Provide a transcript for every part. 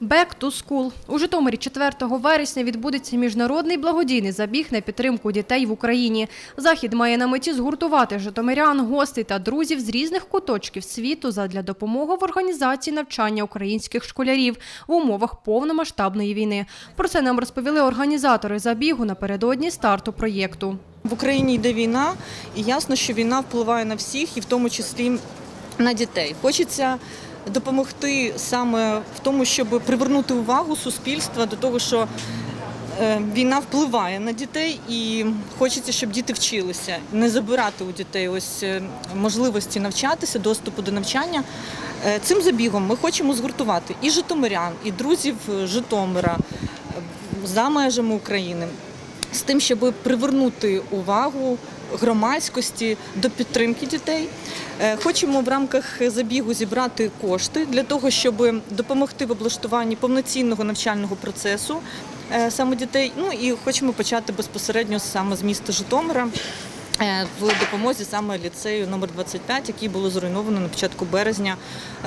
Back to School. У Житомирі 4 вересня відбудеться міжнародний благодійний забіг на підтримку дітей в Україні. Захід має на меті згуртувати житомирян, гостей та друзів з різних куточків світу задля допомоги в організації навчання українських школярів в умовах повномасштабної війни. Про це нам розповіли організатори забігу напередодні старту проєкту. В Україні йде війна, і ясно, що війна впливає на всіх, і в тому числі на дітей. Хочеться допомогти саме в тому, щоб привернути увагу суспільства до того, що е, війна впливає на дітей, і хочеться, щоб діти вчилися, не забирати у дітей ось е, можливості навчатися, доступу до навчання. Е, Цим забігом ми хочемо згуртувати і житомирян, і друзів Житомира за межами України з тим, щоб привернути увагу громадськості до підтримки дітей. Е, Хочемо в рамках забігу зібрати кошти для того, щоб допомогти в облаштуванні повноцінного навчального процесу е, саме дітей. Ну і хочемо почати безпосередньо саме з міста Житомира. Е, В допомозі саме ліцею номер 25, який було зруйновано на початку березня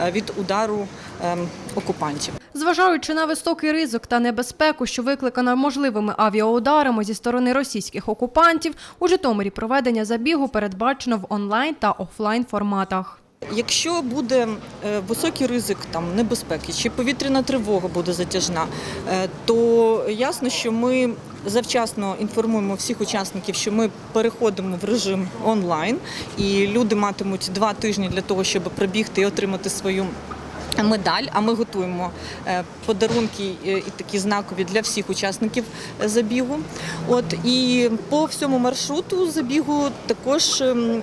е, від удару ем, окупантів. Зважаючи на високий ризик та небезпеку, що викликана можливими авіаударами зі сторони російських окупантів, у Житомирі проведення забігу передбачено в онлайн та офлайн форматах. Якщо буде е, високий ризик там небезпеки чи повітряна тривога буде затяжна, то ясно, що ми завчасно інформуємо всіх учасників, що ми переходимо в режим онлайн, і люди матимуть два тижні для того, щоб пробігти і отримати свою. Медаль, а ми готуємо е, подарунки е, і такі знакові для всіх учасників е, забігу. От і по всьому маршруту забігу також ем,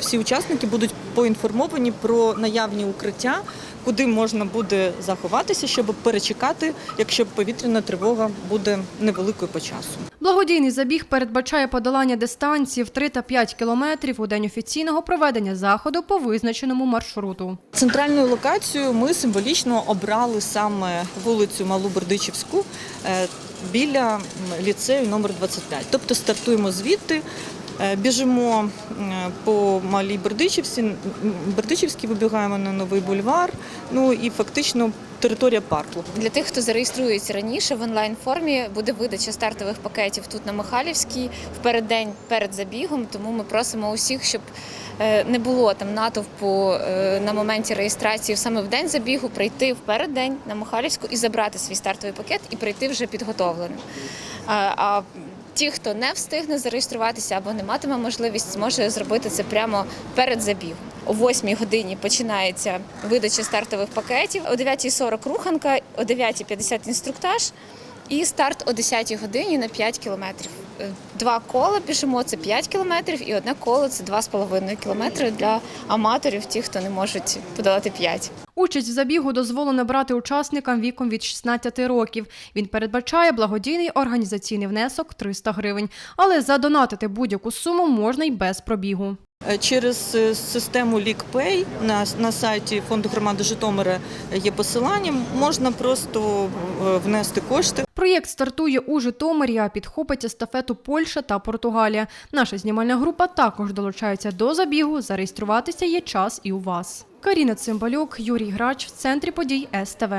всі учасники будуть поінформовані про наявні укриття, куди можна буде заховатися, щоб перечекати, якщо повітряна тривога буде невеликою по часу. Благодійний забіг передбачає подолання дистанції в 3 та 5 кілометрів у день офіційного проведення заходу по визначеному маршруту. Центральною локацією ми символічно обрали саме вулицю Малу Бердичівську е, біля ліцею номер 25. Тобто стартуємо звідти. Е, Біжимо по малій Бердичівці, Бердичівській вибігаємо на новий бульвар. Ну і фактично територія парку. Для тих, хто зареєструється раніше в онлайн формі, буде видача стартових пакетів тут на Михайлівській в переддень перед забігом. Тому ми просимо усіх, щоб е, не було там натовпу е, на моменті реєстрації саме в день забігу, прийти в переддень на Михайлівську і забрати свій стартовий пакет і прийти вже підготовленим. А Ті, хто не встигне зареєструватися або не матиме можливість, зможе зробити це прямо перед забігом. О 8 годині починається видача стартових пакетів, о 9.40 руханка, о 9.50 інструктаж і старт о 10 годині на 5 кілометрів. Е, Два кола біжимо це 5 кілометрів, і одне коло це 2,5 кілометри для аматорів, ті, хто не можуть подолати 5. Участь в забігу дозволено брати учасникам віком від 16 років. Він передбачає благодійний організаційний внесок 300 гривень. Але задонатити будь-яку суму можна й без пробігу. Е, Через е, систему LeakPay на, на сайті фонду громади Житомира є посилання. Можна просто е, внести кошти. Проєкт стартує у Житомирі, а підхопить естафету Польща та Португалія. Наша знімальна група також долучається до забігу. Зареєструватися є час і у вас. Каріна Цимбалюк, Юрій Грач в центрі подій СТВ.